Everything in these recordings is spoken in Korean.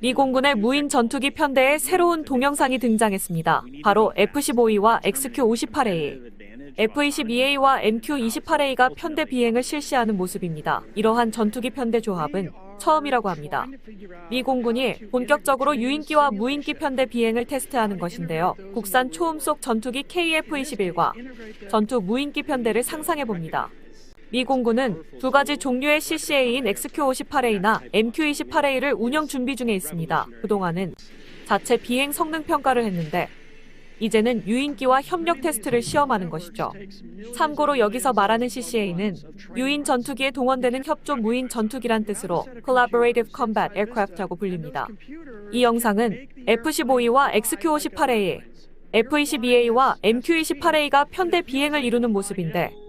미 공군의 무인 전투기 편대에 새로운 동영상이 등장했습니다. 바로 F-15E와 XQ-58A, F-22A와 MQ-28A가 편대 비행을 실시하는 모습입니다. 이러한 전투기 편대 조합은 처음이라고 합니다. 미 공군이 본격적으로 유인기와 무인기 편대 비행을 테스트하는 것인데요. 국산 초음속 전투기 KF-21과 전투 무인기 편대를 상상해 봅니다. 미 공군은 두 가지 종류의 CCA인 XQ-58A나 MQ-28A를 운영 준비 중에 있습니다. 그동안은 자체 비행 성능 평가를 했는데 이제는 유인기와 협력 테스트를 시험하는 것이죠. 참고로 여기서 말하는 CCA는 유인 전투기에 동원되는 협조 무인 전투기란 뜻으로 Collaborative Combat Aircraft라고 불립니다. 이 영상은 F-15E와 XQ-58A, F-22A와 MQ-28A가 편대 비행을 이루는 모습인데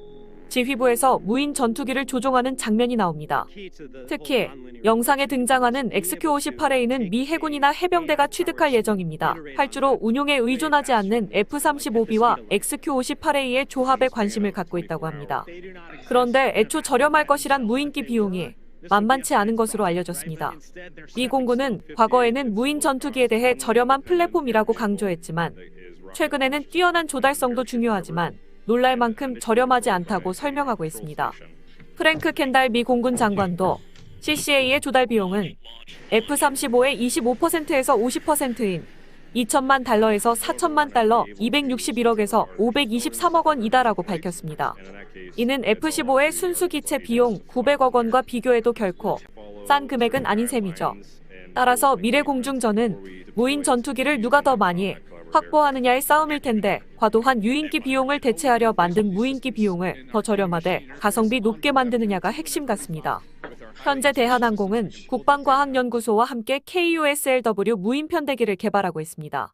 지휘부에서 무인 전투기를 조종하는 장면이 나옵니다. 특히 영상에 등장하는 XQ-58A는 미 해군이나 해병대가 취득할 예정입니다. 활주로 운용에 의존하지 않는 F-35B와 XQ-58A의 조합에 관심을 갖고 있다고 합니다. 그런데 애초 저렴할 것이란 무인기 비용이 만만치 않은 것으로 알려졌습니다. 미 공군은 과거에는 무인 전투기에 대해 저렴한 플랫폼이라고 강조했지만 최근에는 뛰어난 조달성도 중요하지만 놀랄 만큼 저렴하지 않다고 설명하고 있습니다. 프랭크 켄달 미 공군 장관도 CCA의 조달 비용은 F-35의 25%에서 50%인 2천만 달러에서 4천만 달러, 261억에서 523억 원이다라고 밝혔습니다. 이는 F-15의 순수 기체 비용 900억 원과 비교해도 결코 싼 금액은 아닌 셈이죠. 따라서 미래 공중전은 무인 전투기를 누가 더 많이 확보하느냐의 싸움일 텐데 과도한 유인기 비용을 대체하려 만든 무인기 비용을 더 저렴하되 가성비 높게 만드느냐가 핵심 같습니다. 현재 대한항공은 국방과학연구소와 함께 KUSLW 무인 편대기를 개발하고 있습니다.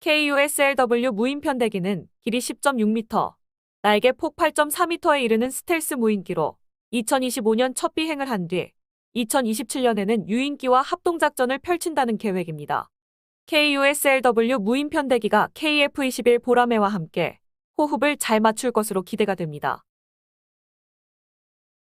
KUSLW 무인 편대기는 길이 10.6m, 날개 폭 8.4m에 이르는 스텔스 무인기로 2025년 첫 비행을 한 뒤 2027년에는 유인기와 합동작전을 펼친다는 계획입니다. KUSLW 무인 편대기가 KF-21 보라매와 함께 호흡을 잘 맞출 것으로 기대가 됩니다.